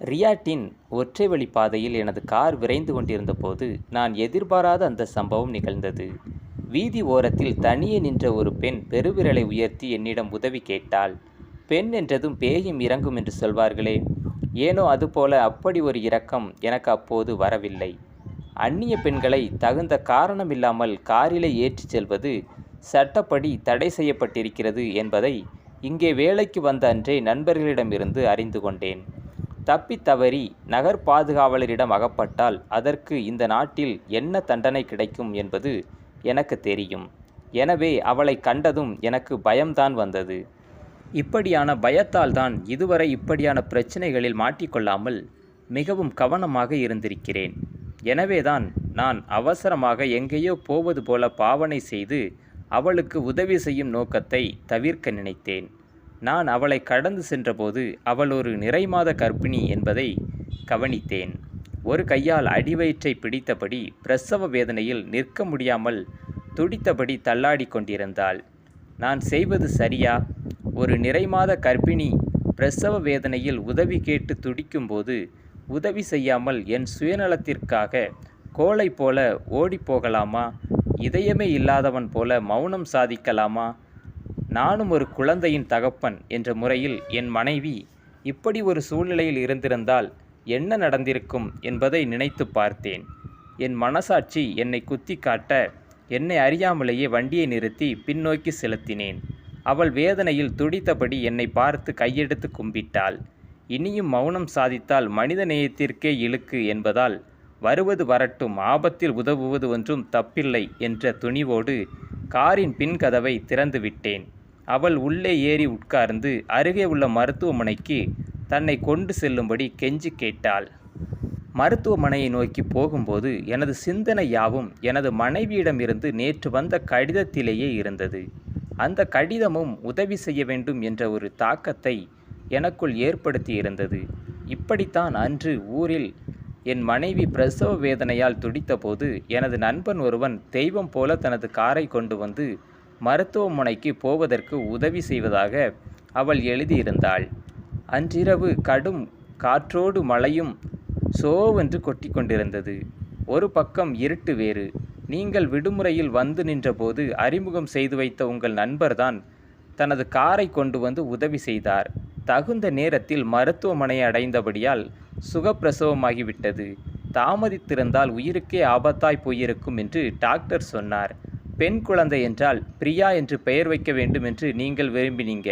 ரியாட்டின் ஒற்றை வழி பாதையில் எனது கார் விரைந்து கொண்டிருந்த போது நான் எதிர்பாராத அந்த சம்பவம் நிகழ்ந்தது. வீதி ஓரத்தில் தனியே நின்ற ஒரு பெண் பெருவிரலை உயர்த்தி என்னிடம் உதவி கேட்டாள். பெண் என்றதும் பேயும் இறங்கும் என்று சொல்வார்களே. ஏனோ அதுபோல அப்படி ஒரு இரக்கம் எனக்கு அப்போது வரவில்லை. அந்நிய பெண்களை தகுந்த காரணமில்லாமல் காரிலே ஏற்றிச் செல்வது சட்டப்படி தடை செய்யப்பட்டிருக்கிறது என்பதை இங்கே வேலைக்கு வந்த அன்றே நண்பர்களிடமிருந்து அறிந்து கொண்டேன். தப்பித் தவறி நகர் பாதுகாவலரிடம் அகப்பட்டால் அதற்கு இந்த நாட்டில் என்ன தண்டனை கிடைக்கும் என்பது எனக்கு தெரியும். எனவே அவளை கண்டதும் எனக்கு பயம்தான் வந்தது. இப்படியான பயத்தால் தான் இதுவரை இப்படியான பிரச்சனைகளில் மாட்டிக்கொள்ளாமல் மிகவும் கவனமாக இருந்திருக்கிறேன். எனவேதான் நான் அவசரமாக எங்கேயோ போவது போல பாவனை செய்து அவளுக்கு உதவி செய்யும் நோக்கத்தை தவிர்க்க நினைத்தேன். நான் அவளை கடந்து சென்றபோது அவள் ஒரு நிறைமாத கர்ப்பிணி என்பதை கவனித்தேன். ஒரு கையால் அடிவயிற்றை பிடித்தபடி பிரசவ வேதனையில் நிற்க முடியாமல் துடித்தபடி தள்ளாடி கொண்டிருந்தாள். நான் செய்வது சரியா ஒரு நிறைமாத கர்ப்பிணி பிரசவ வேதனையில் உதவி கேட்டு துடிக்கும்போது உதவி செய்யாமல் என் சுயநலத்திற்காக கோலை போல ஓடிப்போகலாமா இதயமே இல்லாதவன் போல மௌனம் சாதிக்கலாமா? நானும் ஒரு குழந்தையின் தகப்பன் என்ற முறையில் என் மனைவி இப்படி ஒரு சூழ்நிலையில் இருந்திருந்தால் என்ன நடந்திருக்கும் என்பதை நினைத்து பார்த்தேன். என் மனசாட்சி என்னை குத்தி காட்ட என்னை அறியாமலேயே வண்டியை நிறுத்தி பின்னோக்கி செலுத்தினேன். அவள் வேதனையில் துடித்தபடி என்னை பார்த்து கையெடுத்து கும்பிட்டாள். இனியும் மௌனம் சாதித்தால் மனித நேயத்திற்கே இழுக்கு என்பதால் வருவது வரட்டும் ஆபத்தில் உதவுவது ஒன்றும் தப்பில்லை என்ற துணிவோடு காரின் பின்கதவை திறந்து விட்டேன் அவள் உள்ளே ஏறி உட்கார்ந்து அருகே உள்ள மருத்துவமனைக்கு தன்னை கொண்டு செல்லும்படி கெஞ்சி கேட்டாள். மருத்துவமனையை நோக்கி போகும்போது எனது சிந்தனை யாவும் எனது மனைவியிடமிருந்து நேற்று வந்த கடிதத்திலேயே இருந்தது. அந்த கடிதமும் உதவி செய்ய வேண்டும் என்ற ஒரு தாக்கத்தை எனக்குள் ஏற்படுத்தி இருந்தது. இப்படித்தான் அன்று ஊரில் என் மனைவி பிரசவ வேதனையால் துடித்தபோது எனது நண்பன் ஒருவன் தெய்வம் போல தனது காரை கொண்டு வந்து மருத்துவமனைக்கு போவதற்கு உதவி செய்வதாக அவள் எழுதியிருந்தாள். அன்றிரவு கடும் காற்றோடு மழையும் சோவென்று கொட்டி கொண்டிருந்தது ஒரு பக்கம் இருட்டு வேறு. நீங்கள் விடுமுறையில் வந்து நின்றபோது அறிமுகம் செய்து வைத்த உங்கள் நண்பர்தான் தனது காரை கொண்டு வந்து உதவி செய்தார். தகுந்த நேரத்தில் மருத்துவமனை அடைந்தபடியால் சுகப்பிரசவமாகிவிட்டது. தாமதித்திருந்தால் உயிருக்கே ஆபத்தாய் போயிருக்கும் என்று டாக்டர் சொன்னார். பெண் குழந்தை என்றால் பிரியா என்று பெயர் வைக்க வேண்டும் என்று நீங்கள் விரும்பினீங்க.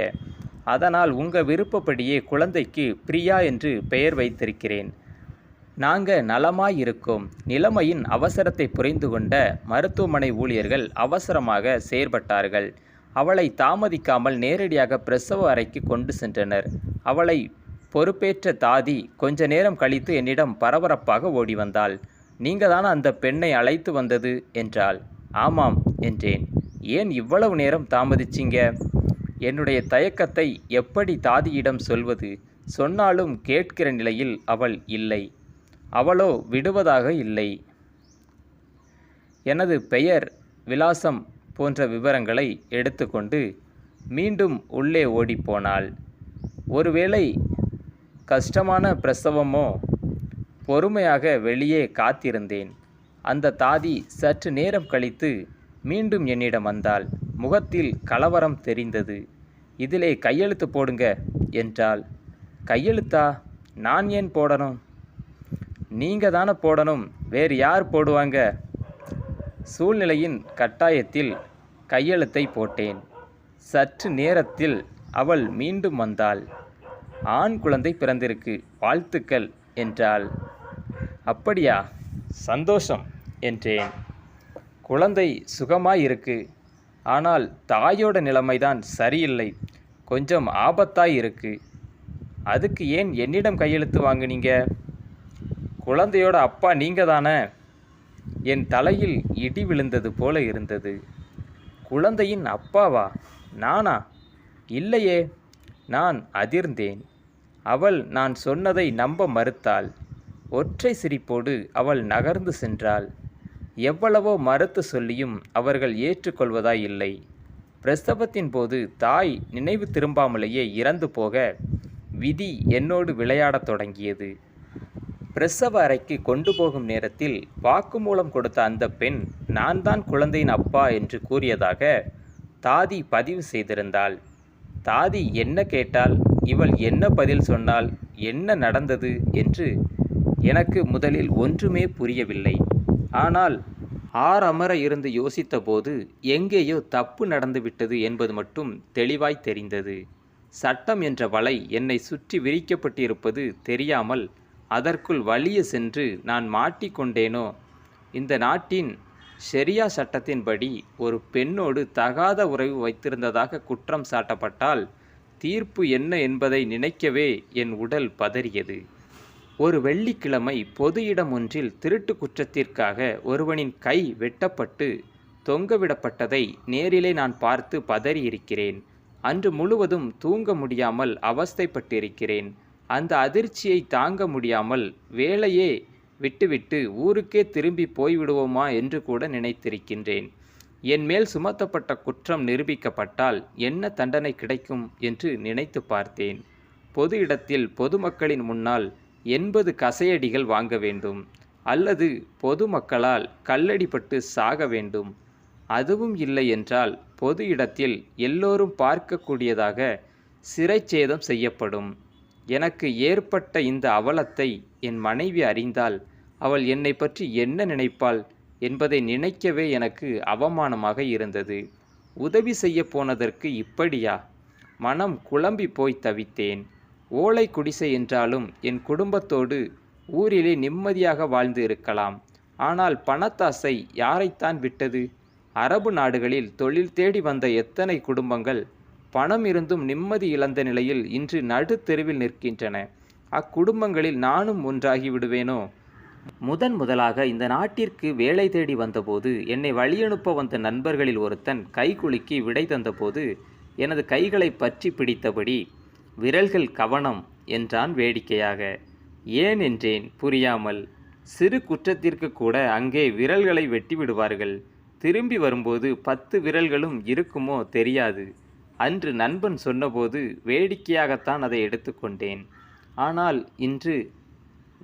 அதனால் உங்கள் விருப்பப்படியே குழந்தைக்கு பிரியா என்று பெயர் வைத்திருக்கிறேன். நாங்கள் நலமாய் இருக்கோம். நிலைமையின் அவசரத்தை புரிந்து கொண்ட மருத்துவமனை ஊழியர்கள் அவசரமாக செயற்பட்டார்கள். அவளை தாமதிக்காமல் நேரடியாக பிரசவ அறைக்கு கொண்டு சென்றனர். அவளை பொறுப்பேற்ற தாதி கொஞ்ச நேரம் கழித்து என்னிடம் பரபரப்பாக ஓடி வந்தாள் நீங்க தானே அந்த பெண்ணை அழைத்து வந்தது? என்றாள். ஆமாம். என்றேன். ஏன் இவ்வளவு நேரம் தாமதிச்சிங்க? என்னுடைய தயக்கத்தை எப்படி தாதியிடம் சொல்வது? சொன்னாலும் கேட்கிற நிலையில் அவள் இல்லை. அவளோ விடுவதாக இல்லை. எனது பெயர் விலாசம் போன்ற விவரங்களை எடுத்துக்கொண்டு மீண்டும் உள்ளே ஓடிப்போனாள். ஒருவேளை கஷ்டமான பிரசவமோ பொறுமையாக வெளியே காத்திருந்தேன். அந்த தாதி சற்று நேரம் கழித்து மீண்டும் என்னிடம் வந்தாள் முகத்தில் கலவரம் தெரிந்தது. இதிலே கையெழுத்து போடுங்க என்றாள். கையெழுத்தா? நான் ஏன் போடணும்? நீங்கள் தானே போடணும் வேறு யார் போடுவாங்க? சூழ்நிலையின் கட்டாயத்தில் கையெழுத்தை போட்டேன். சற்று நேரத்தில் அவள் மீண்டும் வந்தாள். ஆண் குழந்தை பிறந்திருக்கு வாழ்த்துக்கள் என்றாள். அப்படியா? சந்தோஷம் என்றேன். குழந்தை சுகமாய் இருக்கு ஆனால் தாயோட நிலைமைதான் சரியில்லை. கொஞ்சம் ஆபத்தாய் இருக்கு அதுக்கு ஏன் என்னிடம் கையெழுத்து வாங்குனீங்க? குழந்தையோட அப்பா நீங்க தானே என் தலையில் இடி விழுந்தது போல இருந்தது. குழந்தையின் அப்பாவா? நானா? இல்லையே. நான் அதிர்ந்தேன். அவள் நான் சொன்னதை நம்ப மறுத்தாள். ஒற்றை சிரிப்போடு அவள் நகர்ந்து சென்றாள். எவ்வளவோ மறுத்து சொல்லியும் அவர்கள் ஏற்றுக்கொள்வதாய் இல்லை. பிரசவத்தின் போது தாய் நினைவு திரும்பாமலேயே இறந்து போக விதி என்னோடு விளையாடத் தொடங்கியது. பிரசவ அறைக்கு கொண்டு போகும் நேரத்தில் வாக்குமூலம் கொடுத்த அந்த பெண் நான் தான் குழந்தையின் அப்பா என்று கூறியதாக தாதி பதிவு செய்திருந்தாள். தாதி என்ன கேட்டால் இவள் என்ன பதில் சொன்னால் என்ன நடந்தது? என்று எனக்கு முதலில் ஒன்றுமே புரியவில்லை. ஆனால் ஆறமர இருந்து யோசித்தபோது எங்கேயோ தப்பு நடந்துவிட்டது என்பது மட்டும் தெளிவாய் தெரிந்தது. சட்டம் என்ற வலை என்னை சுற்றி விரிக்கப்பட்டிருப்பது தெரியாமல் அதற்குள் வலிய சென்று நான் மாட்டிக்கொண்டேனோ இந்த நாட்டின் ஷெரியா சட்டத்தின்படி ஒரு பெண்ணோடு தகாத உறவு வைத்திருந்ததாக குற்றம் சாட்டப்பட்டால் தீர்ப்பு என்ன என்பதை நினைக்கவே என் உடல் பதறியது. ஒரு வெள்ளிக்கிழமை பொது இடம் ஒன்றில் திருட்டு குற்றத்திற்காக ஒருவனின் கை வெட்டப்பட்டு தொங்கவிடப்பட்டதை நேரிலே நான் பார்த்து பதறியிருக்கிறேன். அன்று முழுவதும் தூங்க முடியாமல் அவஸ்தைப்பட்டிருக்கிறேன். அந்த அதிர்ச்சியை தாங்க முடியாமல் வேலையே விட்டுவிட்டு ஊருக்கே திரும்பி போய்விடுவோமா என்று கூட நினைத்திருக்கின்றேன். என் மேல் சுமத்தப்பட்ட குற்றம் நிரூபிக்கப்பட்டால் என்ன தண்டனை கிடைக்கும் என்று நினைத்து பார்த்தேன். பொது இடத்தில் பொதுமக்களின் முன்னால் எண்பது கசையடிகள் வாங்க வேண்டும் அல்லது பொதுமக்களால் கல்லடிப்பட்டு சாக வேண்டும். அதுவும் இல்லை என்றால் பொது இடத்தில் எல்லோரும் பார்க்கக்கூடியதாக சிறைச்சேதம் செய்யப்படும். எனக்கு ஏற்பட்ட இந்த அவலத்தை என் மனைவி அறிந்தால் அவள் என்னை பற்றி என்ன நினைப்பாள் என்பதை நினைக்கவே எனக்கு அவமானமாக இருந்தது. உதவி செய்ய போனதற்கு இப்படியா? மனம் குழம்பி போய் தவித்தேன். ஓலை குடிசை என்றாலும் என் குடும்பத்தோடு ஊரிலே நிம்மதியாக வாழ்ந்து இருக்கலாம். ஆனால் பணத்தாசை யாரைத்தான் விட்டது? அரபு நாடுகளில் தொழில் தேடி வந்த எத்தனை குடும்பங்கள் பணம் இருந்தும் நிம்மதி இழந்த நிலையில் இன்று நடுத்தெருவில் நிற்கின்றன. அக்குடும்பங்களில் நானும் ஒன்றாகி விடுவேனோ? முதன் முதலாக இந்த நாட்டிற்கு வேலை தேடி வந்தபோது என்னை வழியனுப்ப வந்த நண்பர்களில் ஒருத்தன் கைகுலுக்கி விடை தந்தபோது எனது கைகளை பற்றி பிடித்தபடி விரல்கள் கவனம் என்றான் வேடிக்கையாக. ஏன்? என்றேன். புரியாமல். சிறு குற்றத்திற்கு கூட அங்கே விரல்களை வெட்டி விடுவார்கள் திரும்பி வரும்போது பத்து விரல்களும் இருக்குமோ தெரியாது. அன்று நண்பன் சொன்னபோது வேடிக்கையாகத்தான் அதை எடுத்துக்கொண்டேன் ஆனால் இன்று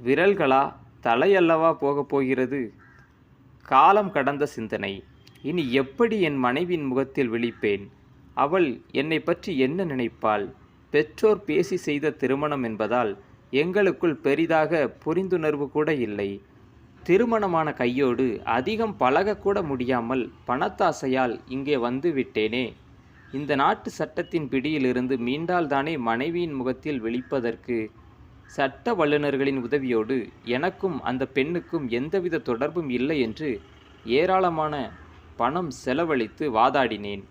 விரல்களா? தலையல்லவா போகப் போகிறது? காலம் கடந்த சிந்தனை. இனி எப்படி என் மனைவியின் முகத்தில் விழிப்பேன்? அவள் என்னை பற்றி என்ன நினைப்பாள்? பெற்றோர் பேசி செய்த திருமணம் என்பதால் எங்களுக்குள் பெரிதாக புரிந்துணர்வு கூட இல்லை. திருமணமான கையோடு அதிகம் பழகக்கூட முடியாமல் பணத்தாசையால் இங்கே வந்து விட்டேனே. இந்த நாட்டு சட்டத்தின் பிடியிலிருந்து மீண்டால்தானே மனைவியின் முகத்தில் விழிப்பதற்கு சட்ட வல்லுநர்களின் உதவியோடு எனக்கும் அந்த பெண்ணுக்கும் எந்தவித தொடர்பும் இல்லை என்று ஏராளமான பணம் செலவழித்து வாதாடினேன்.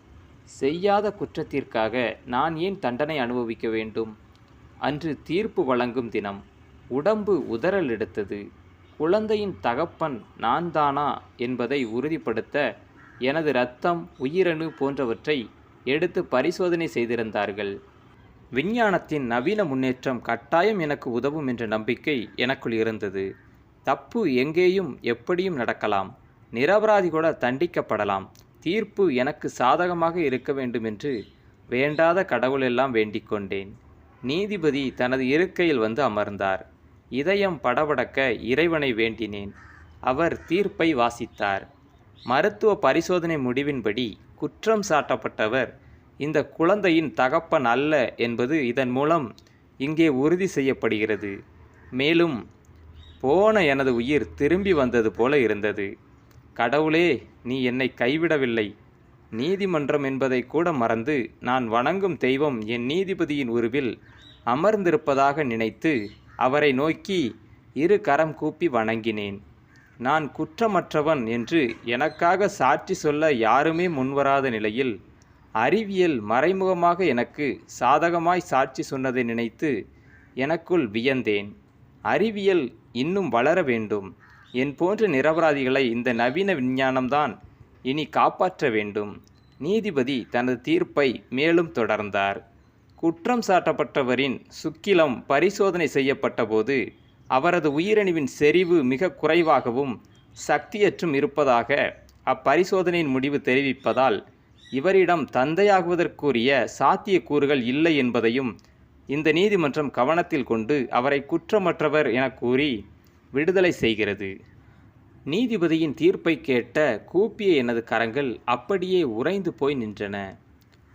செய்யாத குற்றத்திற்காக நான் ஏன் தண்டனை அனுபவிக்க வேண்டும்? அன்று தீர்ப்பு வழங்கும் தினம் உடம்பு உதறல் எடுத்தது. குழந்தையின் தகப்பன் நான் தானா என்பதை உறுதிப்படுத்த எனது இரத்தம் உயிரணு போன்றவற்றை எடுத்து பரிசோதனை செய்திருந்தார்கள். விஞ்ஞானத்தின் நவீன முன்னேற்றம் கட்டாயம் எனக்கு உதவும் என்ற நம்பிக்கை எனக்குள் இருந்தது. தப்பு எங்கேயும் எப்படியும் நடக்கலாம். நிரபராதி கூட தண்டிக்கப்படலாம். தீர்ப்பு எனக்கு சாதகமாக இருக்க வேண்டும் என்று வேண்டாத கடவுளெல்லாம் வேண்டிக் கொண்டேன். நீதிபதி தனது இருக்கையில் வந்து அமர்ந்தார். இதயம் படபடக்க இறைவனை வேண்டினேன். அவர் தீர்ப்பை வாசித்தார். மருத்துவ பரிசோதனை முடிவின்படி குற்றம் சாட்டப்பட்டவர் இந்த குழந்தையின் தகப்பன் அல்ல என்பது இதன் மூலம் இங்கே உறுதி செய்யப்படுகிறது. மேலும் போன எனது உயிர் திரும்பி வந்தது போல இருந்தது. கடவுளே நீ என்னை கைவிடவில்லை. நீதிமன்றம் என்பதை கூட மறந்து நான் வணங்கும் தெய்வம் என் நீதிபதியின் உருவில் அமர்ந்திருப்பதாக நினைத்து அவரை நோக்கி இரு கரம் கூப்பி வணங்கினேன். நான் குற்றமற்றவன் என்று எனக்காக சாட்சி சொல்ல யாருமே முன்வராத நிலையில் அறிவியல் மறைமுகமாக எனக்கு சாதகமாய் சாட்சி சொன்னதை நினைத்து எனக்குள் வியந்தேன். அறிவியல் இன்னும் வளர வேண்டும். என் போன்ற நிரபராதிகளை இந்த நவீன விஞ்ஞானம்தான் இனி காப்பாற்ற வேண்டும். நீதிபதி தனது தீர்ப்பை மேலும் தொடர்ந்தார். குற்றம் சாட்டப்பட்டவரின் சுக்கிலம் பரிசோதனை செய்யப்பட்டபோது அவரது உயிரணுவின் செறிவு மிக குறைவாகவும் சக்தியற்றும் இருப்பதாக அப்பரிசோதனையின் முடிவு தெரிவிப்பதால் இவரிடம் தந்தையாகுவதற்குரிய சாத்தியக்கூறுகள் இல்லை என்பதையும் இந்த நீதிமன்றம் கவனத்தில் கொண்டு அவரை குற்றமற்றவர் என கூறி விடுதலை செய்கிறது. நீதிபதியின் தீர்ப்பை கேட்ட கூப்பிய எனது கரங்கள் அப்படியே உறைந்து போய் நின்றன.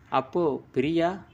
அப்போ பிரியா